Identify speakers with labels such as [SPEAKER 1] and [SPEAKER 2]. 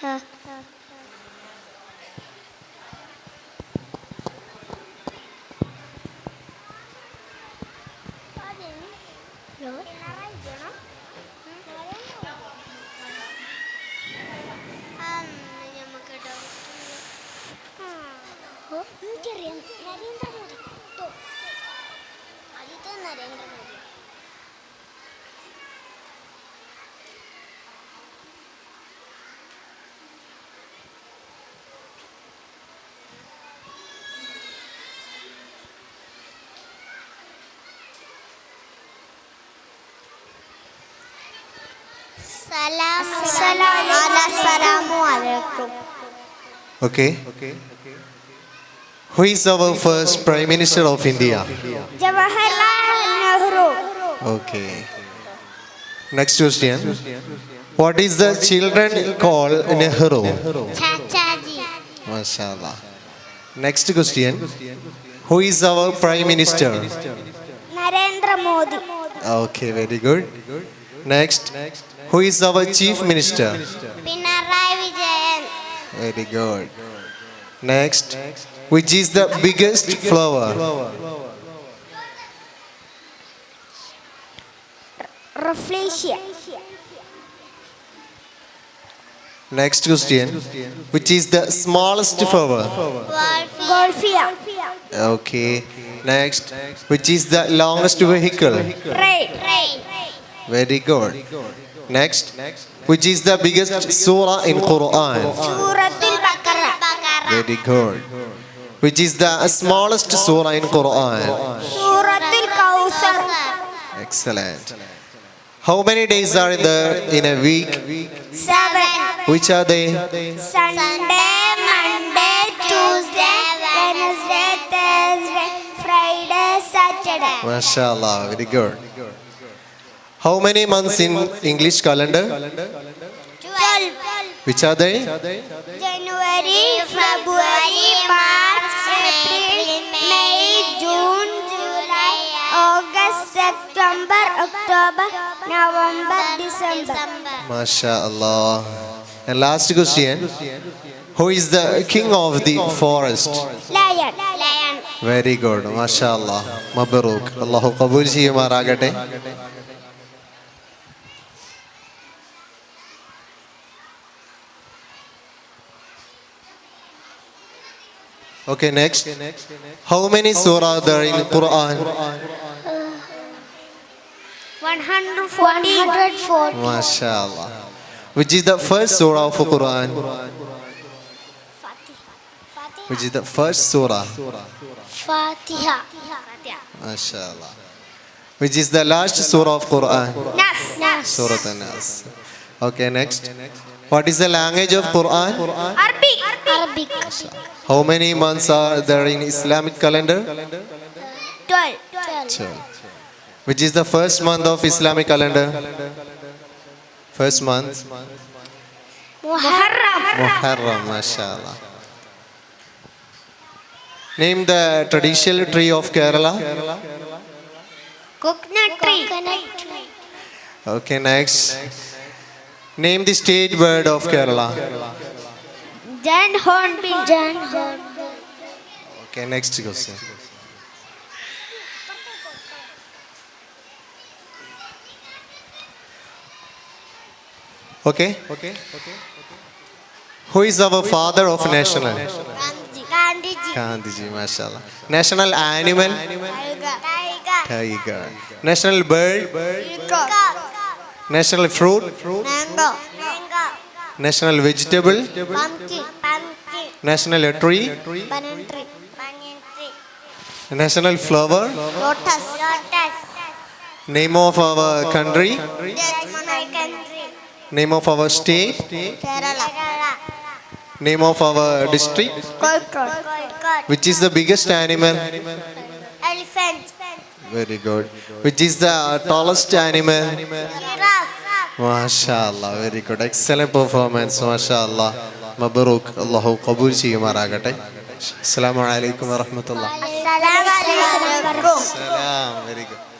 [SPEAKER 1] Huh.
[SPEAKER 2] Okay. Who is our first Prime Minister of India?
[SPEAKER 1] Jawaharlal Nehru.
[SPEAKER 2] Okay. Next question. What is the children call Nehru?
[SPEAKER 1] Chachaji.
[SPEAKER 2] MashaAllah. Next question. Who is our Prime Minister?
[SPEAKER 1] Narendra Modi.
[SPEAKER 2] Okay, very good. Next. Next. Who is our chief minister?
[SPEAKER 1] Pinarayi Vijayan.
[SPEAKER 2] Very good. Next, which is the biggest flower?
[SPEAKER 1] Rafflesia.
[SPEAKER 2] Next question. Which is the smallest flower?
[SPEAKER 1] Golfia.
[SPEAKER 2] Okay. Next. Which is the longest vehicle?
[SPEAKER 1] Train.
[SPEAKER 2] Very good. Next, which is the biggest surah in Quran?
[SPEAKER 1] Suratul Baqarah.
[SPEAKER 2] Very good. Which is the smallest surah in Quran?
[SPEAKER 1] Suratul Kawthar.
[SPEAKER 2] Excellent. How many days are there in a week?
[SPEAKER 1] Seven.
[SPEAKER 2] Which are they?
[SPEAKER 1] Sunday, Monday, Tuesday, Wednesday, Thursday, Friday, Saturday.
[SPEAKER 2] MashaAllah, very good. How many months in English calendar? 12. Which are they?
[SPEAKER 1] January, February, March, April, May, June, July, August, September, October, November, December.
[SPEAKER 2] MashaAllah. And last question. Who is the king of the forest?
[SPEAKER 1] Lion. Very
[SPEAKER 2] good. MashaAllah. Mabruk. Allahu Qabul Jiyamar Agate. Okay, next. Okay, next. How many surahs there in the Quran?
[SPEAKER 1] 140.
[SPEAKER 2] MashaAllah. Which is the first surah of Quran? Which is the first surah?
[SPEAKER 1] Fatiha.
[SPEAKER 2] MashaAllah. Which is the last surah of Quran?
[SPEAKER 1] Nas. Nas.
[SPEAKER 2] Surah Nas. Okay, next. What is the language of Quran?
[SPEAKER 1] Arabic week.
[SPEAKER 2] How many months are there in Islamic calendar?
[SPEAKER 1] 12.
[SPEAKER 2] 12. Which is the first month of Islamic calendar? First month?
[SPEAKER 1] Muharram.
[SPEAKER 2] Muharram, mashallah. Name the traditional tree of Kerala.
[SPEAKER 1] Coconut tree.
[SPEAKER 2] Okay, next. Name the state bird of Kerala.
[SPEAKER 1] Giant hornbill. Giant hornbill.
[SPEAKER 2] Okay, next question. Okay. Okay. Okay. Okay. Who is our father of national? Gandhiji, mashallah. National animal? Tiger. Tiger. Tiger. National bird? National fruit?
[SPEAKER 1] Mango. Mango.
[SPEAKER 2] National vegetable?
[SPEAKER 1] Pumpkin
[SPEAKER 2] national tree?
[SPEAKER 1] Banyan tree. Banyan tree.
[SPEAKER 2] National flower?
[SPEAKER 1] Lotus. Lotus.
[SPEAKER 2] Name of our country?
[SPEAKER 1] Yes my country.
[SPEAKER 2] Name of our state?
[SPEAKER 1] Kerala.
[SPEAKER 2] Name of our district?
[SPEAKER 1] Coimbatore.
[SPEAKER 2] which is the biggest animal?
[SPEAKER 1] Elephant.
[SPEAKER 2] Very good. Which is the tallest animal?
[SPEAKER 1] Giraffe
[SPEAKER 2] mashallah very good. Excellent performance MashaAllah. മബറൂഖ് അള്ളാഹു കബൂൽ ചെയ്യുമാറാകട്ടെ. അസ്സാം
[SPEAKER 1] അസ്സലാമു അലൈക്കും.
[SPEAKER 2] Very good.